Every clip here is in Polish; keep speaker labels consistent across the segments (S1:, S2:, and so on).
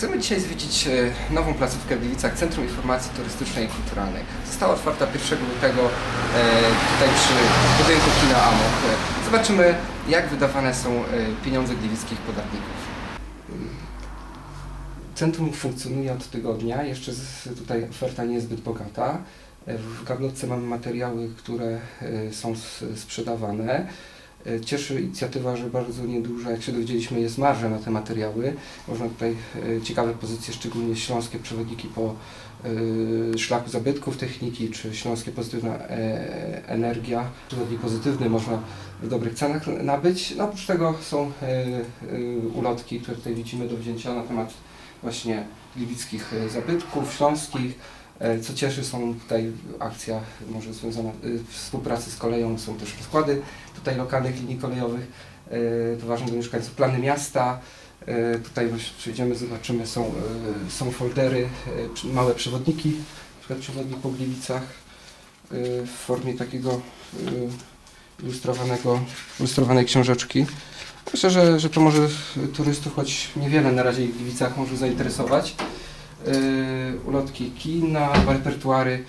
S1: Chcemy dzisiaj zwiedzić e, nową placówkę w Gliwicach, Centrum Informacji Turystycznej i Kulturalnej. Została otwarta 1 lutego e, tutaj przy budynku Kina Amok. E, Zobaczymy, jak wydawane są pieniądze gliwickich podatników. Centrum funkcjonuje od tygodnia, jeszcze tutaj oferta nie jest zbyt bogata. W gablotce mamy materiały, które są sprzedawane. E, Cieszy inicjatywa, że bardzo nieduża, jak się dowiedzieliśmy, jest marża na te materiały. Można tutaj e, ciekawe pozycje, szczególnie śląskie przewodniki po e, szlaku zabytków techniki, czy śląskie pozytywna energia. Przewodnik pozytywny można w dobrych cenach nabyć. No, oprócz tego są ulotki, które tutaj widzimy do wzięcia na temat właśnie gliwickich zabytków śląskich. E, Co cieszy, są tutaj akcja może związana w współpracy z koleją, są też rozkłady tutaj lokalnych linii kolejowych. E, ważne dla mieszkańców plany miasta. E, Tutaj właśnie przejdziemy, zobaczymy, są, są foldery, małe przewodniki, przykład przewodnik po Gliwicach w formie takiego ilustrowanego, ilustrowanej książeczki. Myślę, że, że to może turystów, choć niewiele na razie w Gliwicach może zainteresować. Yy, ulotki kina, repertuary,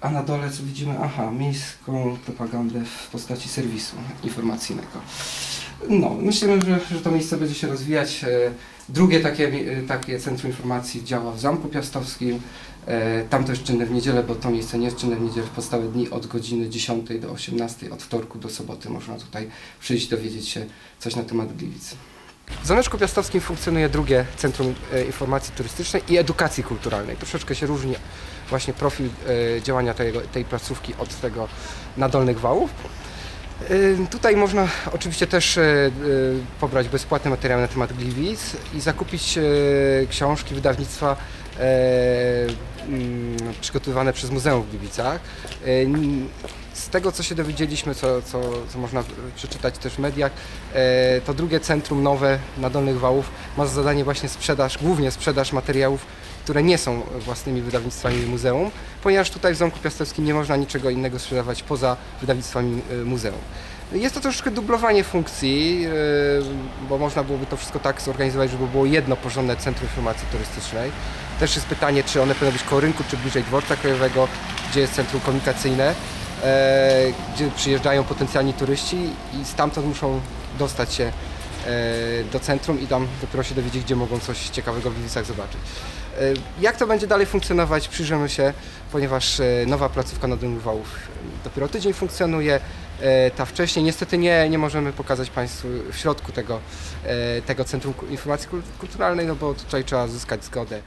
S1: a na dole co widzimy? Aha, miejską propagandę w postaci serwisu informacyjnego. No, myślimy, że, że to miejsce będzie się rozwijać. E, Drugie takie, e, takie centrum informacji działa w Zamku Piastowskim. E, Tam jest czynne w niedzielę, bo to miejsce nie jest czynne w niedzielę w podstawowe dni od godziny 10 do 18, od wtorku do soboty. Można tutaj przyjść, dowiedzieć się coś na temat Gliwic. W Zameczku Piastowskim funkcjonuje drugie Centrum e, Informacji Turystycznej i Edukacji Kulturalnej. Troszeczkę się różni właśnie profil e, działania tego, tej placówki od tego na Dolnych Wałów. E, Tutaj można oczywiście też pobrać bezpłatne materiały na temat Gliwic i zakupić książki wydawnictwa przygotowywane przez Muzeum w Gliwicach. E, Z tego, co się dowiedzieliśmy, co, co, co można e, przeczytać też w mediach, e, to drugie centrum nowe na Dolnych Wałów ma za zadanie właśnie sprzedaż, głównie sprzedaż materiałów, które nie są własnymi wydawnictwami muzeum, ponieważ tutaj w Zamku Piastowskim nie można niczego innego sprzedawać poza wydawnictwami e, muzeum. Jest to troszeczkę dublowanie funkcji, e, bo można byłoby to wszystko tak zorganizować, żeby było jedno porządne centrum informacji turystycznej. Też jest pytanie, czy one powinny być koło rynku, czy bliżej dworca krajowego, gdzie jest centrum komunikacyjne, e, gdzie przyjeżdżają potencjalni turyści i stamtąd muszą dostać się e, do centrum i tam dopiero się dowiedzieć, gdzie mogą coś ciekawego w Gliwicach zobaczyć. Jak to będzie dalej funkcjonować, przyjrzymy się, ponieważ nowa placówka na Wałów dopiero tydzień funkcjonuje. E, Ta wcześniej niestety nie, nie możemy pokazać Państwu w środku tego, e, tego Centrum Informacji Kul- Kulturalnej, no bo tutaj trzeba zyskać zgodę